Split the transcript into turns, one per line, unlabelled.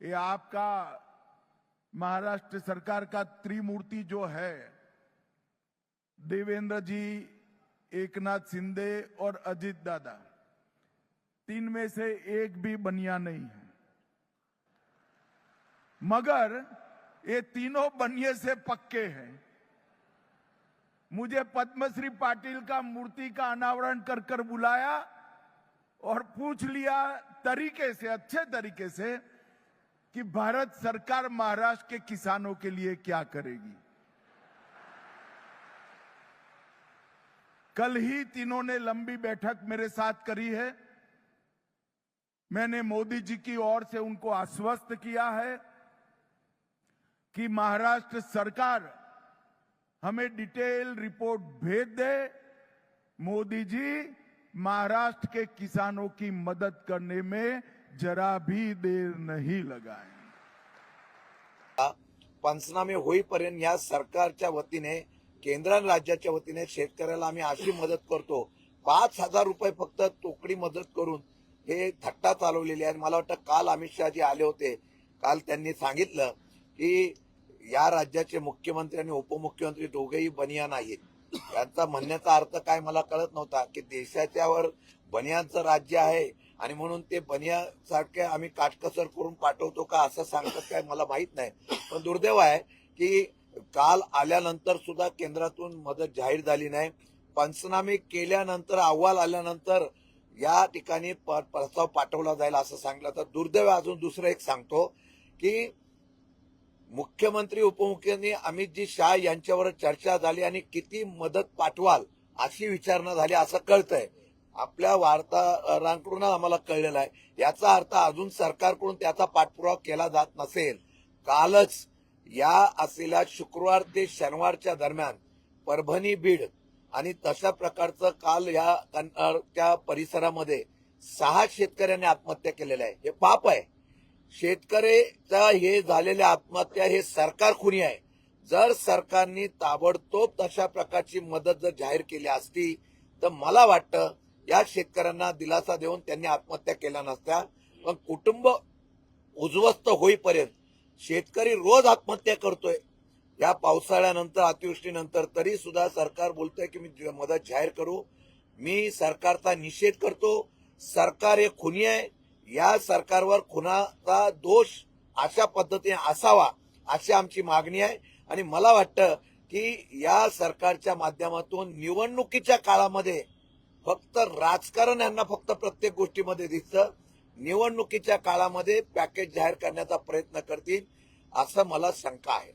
ये आपका महाराष्ट्र सरकार का त्रिमूर्ति जो है, देवेंद्र जी, एकनाथ शिंदे और अजित दादा, तीन में से एक भी बनिया नहीं है। मगर ये तीनों बनिए से पक्के हैं। मुझे पद्मश्री पाटिल का मूर्ति का अनावरण कर कर बुलाया और पूछ लिया तरीके से, अच्छे तरीके से कि भारत सरकार महाराष्ट्र के किसानों के लिए क्या करेगी? कल ही तीनों ने लंबी बैठक मेरे साथ करी है। मैंने मोदी जी की ओर से उनको आश्वस्त किया है कि महाराष्ट्र सरकार हमें डिटेल रिपोर्ट भेज दे। मोदी जी, महाराष्ट्र के किसानों की मदद करने में जरा भी देर नहीं लगाएंगे
पंचनामे होईपर्यंत या सरकारच्या वतीने केंद्र आणि राज्याच्या वतीने शेतकऱ्याला आम्ही अशी मदत करतो. पाच हजार रुपये फक्त तोकडी मदत करून हे थट्टा चालवलेली आहे मला वाटतं काल अमित शहाजी आले होते. काल त्यांनी सांगितलं की या राज्याचे मुख्यमंत्री आणि उपमुख्यमंत्री दोघेही बनिया नाहीत यांचा म्हणण्याचा अर्थ काय मला कळत नव्हता की देशाच्यावर बनियांचं राज्य आहे. आणि म्हणून ते बनियासारखे आम्ही काटकसर करून पाठवतो का असं सांगतात काय मला माहीत नाही. पण दुर्दैव आहे की काल आल्यानंतर सुद्धा केंद्रातून मदत जाहीर झाली नाही. पंचनामे केल्यानंतर अहवाल आल्यानंतर या ठिकाणी प्रस्ताव पाठवला जाईल असं सांगितलं. तर दुर्दैव अजून दुसरं एक सांगतो की मुख्यमंत्री उपमुख्यमंत्री अमितजी शाह यांच्यावर चर्चा झाली आणि किती मदत पाठवाल अशी विचारणा झाली असं कळतंय. आपल्या वार्ताहरांकडून आम्हाला कळलेलं आहे. याचा अर्थ अजून सरकारकडून त्याचा पाठपुरावा केला जात नसेल कालच या असलेल्या शुक्रवार ते शनिवारच्या दरम्यान परभणी बीड आणि तशा प्रकारचं काल या त्या परिसरामध्ये सहा शेतकऱ्यांनी आत्महत्या केलेल्या आहे. हे पाप आहे. शेतकऱ्याचा हे झालेल्या आत्महत्या हे सरकार खुनी आहे. जर सरकारने ताबडतोब तशा प्रकारची मदत जर जाहीर केली असती तर मला वाटतं या शेतकऱ्यांना दिलासा देऊन त्यांनी आत्महत्या केल्या नसत्या. पण कुटुंब उद्ध्वस्त होईपर्यंत शेतकरी रोज आत्महत्या करतोय. या पावसाळ्यानंतर अतिवृष्टीनंतर तरी सुद्धा सरकार बोलतोय की मी मदत जाहीर करू. मी सरकारचा निषेध करतो. सरकार हे खुनी आहे. या सरकारवर खुनाचा दोष अशा पद्धतीने असावा अशी आमची मागणी आहे. आणि मला वाटतं की या सरकारच्या माध्यमातून निवडणुकीच्या काळामध्ये फक्त राजकारण यांना फक्त प्रत्येक गोष्टीमध्ये दिसतं. निवडणुकीच्या काळामध्ये पॅकेज जाहीर करण्याचा प्रयत्न करतील असं मला शंका आहे.